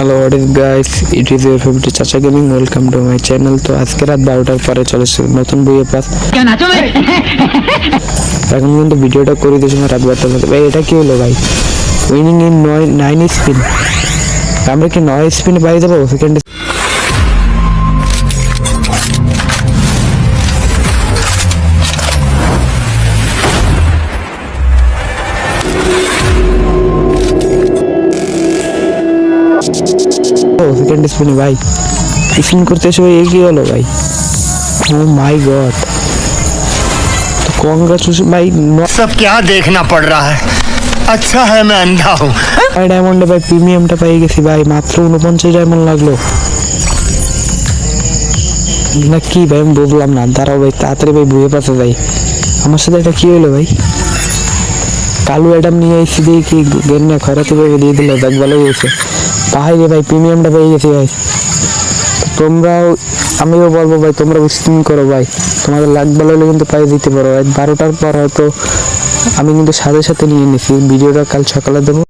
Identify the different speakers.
Speaker 1: Hello audience guys it is your favourite Chacha gaming welcome to my channel তো আজকে রাত বারোটার পরে চলে চলেছে নতুন বইয়ের পাস এখন কিন্তু ভিডিওটা করে দিয়েছি রাত বারোটার মধ্যে। ভাই এটা কি হলো ভাই? উইনিং ইন নয় নাইন স্পিন আমরা কি নয় স্পিন বাড়ি যাব সেকেন্ড ও সেকেন্ড স্পিনে ভাই স্পিন করতে এসে ভাই এ কি হলো ভাই ও মাই গড তো কংগ্রাচুলেশন ভাই ন-
Speaker 2: सब क्या देखना पड़ रहा है अच्छा है मैं अंधा हूँ
Speaker 1: ভাই ডায়মন্ডে ভাই প্রিমিয়ামটা পেয়ে গেছি ভাই মাত্র উনপঞ্চাশ ডায়মন্ড লাগলো না কি ভাই আমি বুঝলাম না দাঁড়াও ভাই তাড়াতাড়ি ভাই বুঝে পাচ্ছে ভাই আমার সাথে এটা কি হলো ভাই কালু অ্যাডাম নিয়ে এসেছি কি গেম খরাতে ভাই দিয়ে দিল? দেখ, ভালো হয়েছে। রে ভাই প্রিমিয়ামটা পেয়ে গেছি ভাই। তোমরাও, আমিও বলব ভাই, তোমরা স্পিন করো ভাই। তোমাদের লাগ ভালো হলে কিন্তু পাই দিতে পারো। ভাই বারোটার পর হয়তো আমি কিন্তু সাথে সাথে নিয়ে নিছি। ভিডিওটা কাল সকালে দেবো।